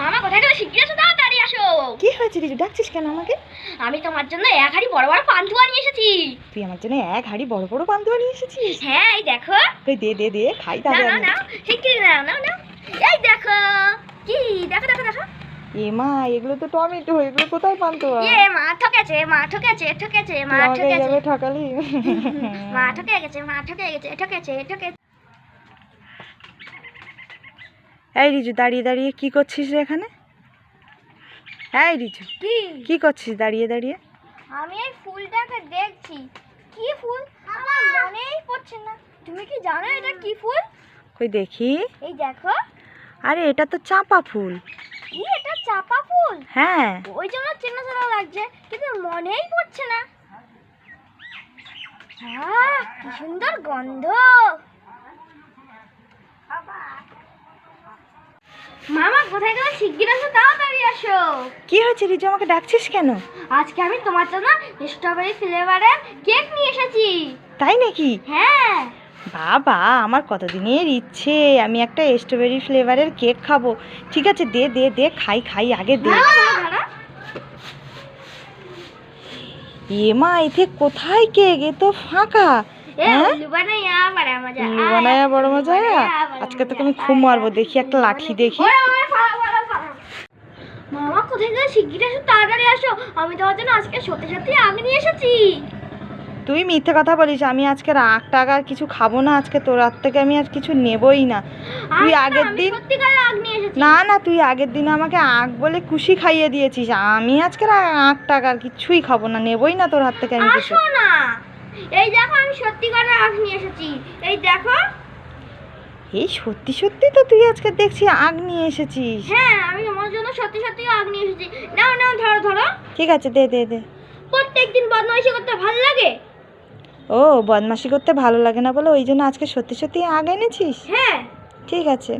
মামা কোথায় গেলে শিগগির এসো তাড়াতাড়ি আসো। কি হয়েছে রিজু ডাকছিস কেন আমাকে? আমি তোমার জন্য এক হাড়ি বড় বড় পান্তুয়া নিয়ে এসেছি। তুই আমার জন্য এক হাড়ি বড় বড় পান্তুয়া নিয়ে এসেছিস? হ্যাঁ এই দেখো। তুই দে দে দে খাই তাহলে আমি। নাও শিগগির নাও নাও নাও। এই দেখো কি দেখো দেখো দেখো। এ মা এগুলো তো টমেটো এগুলো কোথায় পান্তুয়া? ইয়ে মা ঠকেছে মা ঠকেছে ঠকেছে মা ঠকেছে। ঠকালি। মা ঠকে গেছে মা ঠকে গেছে ঠকেছে ঠকেছে। এই রিজু দাঁড়িয়ে দাঁড়িয়ে কি করছিস রে এখানে? এই রিজু কি? কি করছিস? দাঁড়িয়ে দাঁড়িয়ে। আমি এই ফুলটাকে দেখছি। কি ফুল? আমার মনেই পড়ছে না। তুমি কি জানো এটা কি ফুল? কই দেখি। এই দেখো। আরে এটা তো চাপা ফুল। কি এটা চাপা ফুল? হ্যাঁ। ওই জন্য চেনা চেনা লাগছে কিন্তু মনেই পড়ছে না। আহ, কি সুন্দর গন্ধ। মামা কোথায় গেলে শিগগির আসো তাড়াতাড়ি আসো। কি হয়েছে রিজু আমাকে ডাকছিস কেন? আজকে আমি তোমার জন্য স্ট্রবেরি ফ্লেভারের কেক নিয়ে এসেছি। তাই নাকি? হ্যাঁ। বাবা আমার কতদিনের ইচ্ছে আমি একটা স্ট্রবেরি ফ্লেভারের কেক খাব। ঠিক আছে দে দে দে খাই খাই আগে দে। এ মা এতে কোথায় কেক এ তো ফাঁকা? উল্লু বানায়া বড় মজা। আজকে তোকে আমি খুব মারবো দেখি একটা লাঠি দেখি। মামা কোথায় গেলে শিগগির এসো তাড়াতাড়ি আসো। আমি তোমার জন্য আজকে সত্যি সত্যি আগে নিয়ে এসেছি। তুই মিথ্যে কথা বলিস আমি আজকে রাগ টাকার কিছু খাব না আজকে তোর হাত থেকে আমি আর কিছু নেবই না। তুই আগের দিন না না তুই আগের দিন আমাকে আগ বলে খুশি খাইয়ে দিয়েছিস। আমি আজকে আর আগ টাকার কিছুই খাব না নেবই না তোর হাত থেকে আমি কিছু। না। এই দেখো আমি সত্যিকারের আগ নিয়ে এসেছি। এই দেখো। এই সত্যি সত্যি তো তুই আজকে দেখছি আগ নিয়ে এসেছিস। হ্যাঁ আমি তোমার জন্য সত্যি সত্যি আগ নিয়ে এসেছি। নাও নাও ধরো ধরো। ঠিক আছে দে দে দে। প্রত্যেকদিন বদমাইশি করতে ভালো লাগে? ও বদমাশি করতে ভালো লাগে না বলে ওই জন্য আজকে সত্যি সত্যি আগ এনেছিস? হ্যাঁ। ঠিক আছে।